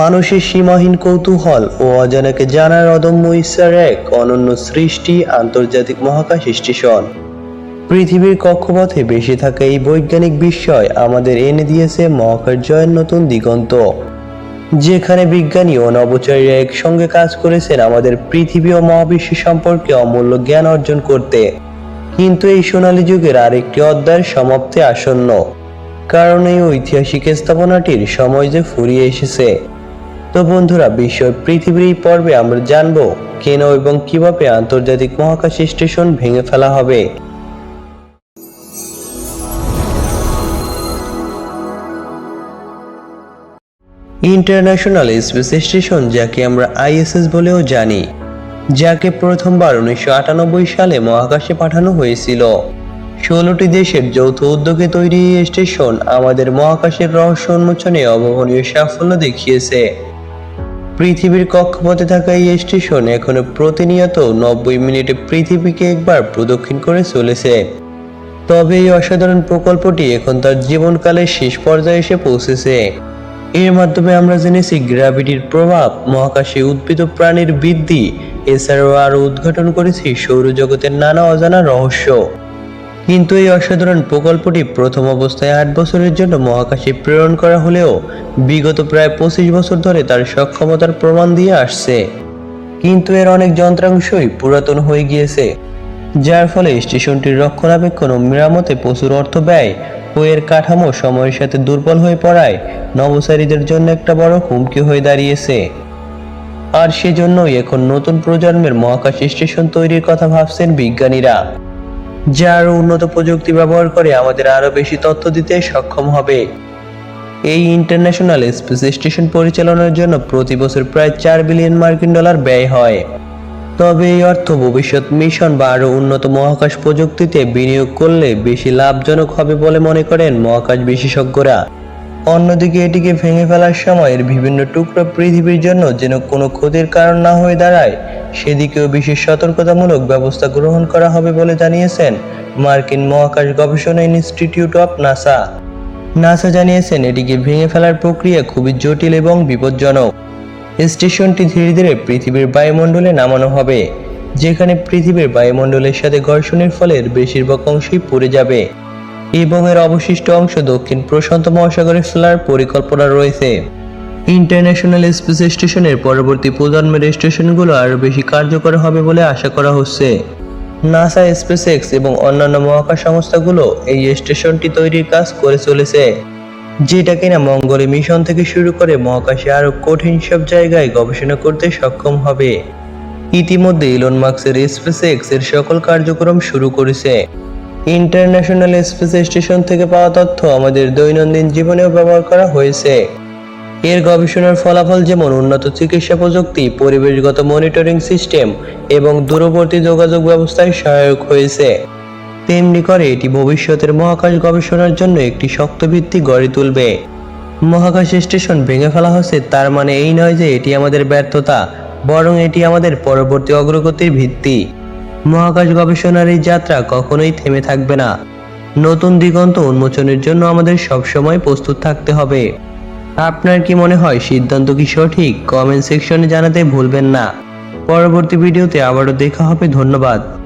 মানুষের সীমাহীন কৌতূহল ও অজানাকে জানার অদম্য ইচ্ছার এক অনন্য সৃষ্টি আন্তর্জাতিক মহাকাশ স্টেশন। পৃথিবীর কক্ষপথে বেশি থাকা এই বৈজ্ঞানিক বিস্ময় আমাদের এনে দিয়েছে মহাকাশ জয়ের নতুন দিগন্ত। যেখানে বিজ্ঞানী ও নবচারীরা একসঙ্গে কাজ করেছেন আমাদের পৃথিবী ও মহাবিশ্ব সম্পর্কে অমূল্য জ্ঞান অর্জন করতে। কিন্তু এই সোনালী যুগের আরেকটি অধ্যায়ের সমাপ্তি আসন্ন। কারণ এই ঐতিহাসিক স্থাপনাটির সময় যে ফুরিয়ে এসেছে। তো বন্ধুরা, বিষয় পৃথিবীর এই পর্বে আমরা জানব কেন এবং কীভাবে আন্তর্জাতিক মহাকাশ স্টেশন ভেঙে ফেলা হবে। ইন্টারন্যাশনাল স্পেস স্টেশন, যাকে আমরা আইএসএস বলেও জানি, যাকে প্রথমবার উনিশশো আটানব্বই সালে মহাকাশে পাঠানো হয়েছিল। ষোলোটি দেশের যৌথ উদ্যোগে তৈরি এই স্টেশন আমাদের মহাকাশের রহস্য উন্মোচনে অভাবনীয় সাফল্য দেখিয়েছে। পৃথিবীর কক্ষপথে থাকা এই স্টেশন এখনও প্রতিনিয়ত নব্বই মিনিটে পৃথিবীকে একবার প্রদক্ষিণ করে চলেছে। তবে এই অসাধারণ প্রকল্পটি এখন তার জীবনকালের শেষ পর্যায়ে এসে পৌঁছেছে। এর মাধ্যমে আমরা জেনেছি গ্র্যাভিটির প্রভাব, মহাকাশে উদ্ভিদ প্রাণীর বৃদ্ধি, এছাড়াও আরও উদ্ঘাটন করেছি সৌরজগতের নানা অজানা রহস্য। কিন্তু এই অসাধারণ প্রকল্পটি প্রথম অবস্থায় আট বছরের জন্য মহাকাশে প্রেরণ করা হলেও বিগত প্রায় পঁচিশ বছর ধরে তার সক্ষমতার প্রমাণ দিয়ে আসছে। কিন্তু এর অনেক যন্ত্রাংশই পুরাতন হয়ে গিয়েছে, যার ফলে স্টেশনটির রক্ষণাবেক্ষণ ও মেরামতে প্রচুর অর্থ ব্যয় ও এর কাঠামো সময়ের সাথে দুর্বল হয়ে পড়ায় নবচারীদের জন্য একটা বড় হুমকি হয়ে দাঁড়িয়েছে। আর সেজন্যই এখন নতুন প্রজন্মের মহাকাশ স্টেশন তৈরির কথা ভাবছেন বিজ্ঞানীরা। যা আরও উন্নত প্রযুক্তি ব্যবহার করে আমাদের আরও বেশি তথ্য দিতে সক্ষম হবে। এই ইন্টারন্যাশনাল স্পেস স্টেশন পরিচালনার জন্য প্রতি বছর প্রায় চার বিলিয়ন মার্কিন ডলার ব্যয় হয়। তবে এই অর্থ ভবিষ্যৎ মিশন বা আরও উন্নত মহাকাশ প্রযুক্তিতে বিনিয়োগ করলে বেশি লাভজনক হবে বলে মনে করেন মহাকাশ বিশেষজ্ঞরা। অন্যদিকে এটিকে ভেঙে ফেলার সময় এর বিভিন্ন টুকরো পৃথিবীর জন্য যেন কোনো ক্ষতির কারণ না হয়ে দাঁড়ায়, সেদিকেও বিশেষ সতর্কতামূলক ব্যবস্থা গ্রহণ করা হবে বলে জানিয়েছেন মার্কিন মহাকাশ গবেষণা ইনস্টিটিউট অফ নাসা। নাসা জানিয়েছেন এটিকে ভেঙে ফেলার প্রক্রিয়া খুবই জটিল এবং বিপজ্জনক। স্টেশনটি ধীরে ধীরে পৃথিবীর বায়ুমণ্ডলে নামানো হবে, যেখানে পৃথিবীর বায়ুমণ্ডলের সাথে ঘর্ষণের ফলে বেশিরভাগ অংশই পড়ে যাবে। এবং এর অবশিষ্ট অংশ দক্ষিণ প্রশান্ত মহাসাগরে ফেলার পরিকল্পনা রয়েছে। ইন্টারন্যাশনাল স্পেস স্টেশনের পরবর্তী প্রজন্মের স্টেশনগুলো আরও বেশি কার্যকর হবে বলে আশা করা হচ্ছে। নাসা স্পেস এক্স এবং অন্যান্য মহাকাশ সংস্থাগুলো এই স্টেশনটি তৈরির কাজ করে চলেছে, যেটা কিনা মঙ্গলে মিশন থেকে শুরু করে মহাকাশে আরও কঠিন সব জায়গায় গবেষণা করতে সক্ষম হবে। ইতিমধ্যে ইলন মার্কসের স্পেসএক্স এর সকল কার্যক্রম শুরু করেছে। ইন্টারন্যাশনাল স্পেস স্টেশন থেকে পাওয়া তথ্য আমাদের দৈনন্দিন জীবনেও ব্যবহার করা হয়েছে। এর গবেষণার ফলাফল যেমন উন্নত চিকিৎসা প্রযুক্তি, পরিবেশগত মনিটরিং সিস্টেম এবং দূরবর্তী যোগাযোগ ব্যবস্থায় সহায়ক হয়েছে। তেমনি করে এটি ভবিষ্যতের মহাকাশ গবেষণার জন্য একটি শক্ত ভিত্তি গড়ে তুলবে। মহাকাশ স্টেশন ভেঙে ফেলা হচ্ছে তার মানে এই নয় যে এটি আমাদের ব্যর্থতা, বরং এটি আমাদের পরবর্তী অগ্রগতির ভিত্তি। মহাকাশ গবেষণার এই যাত্রা কখনোই থেমে থাকবে না। নতুন দিগন্ত উন্মোচনের জন্য আমাদের সবসময় প্রস্তুত থাকতে হবে। আপনার কি মনে হয় সিদ্ধান্ত কি সঠিক? কমেন্ট সেকশনে জানাতে ভুলবেন না। পরবর্তী ভিডিওতে আবারও দেখা হবে, ধন্যবাদ।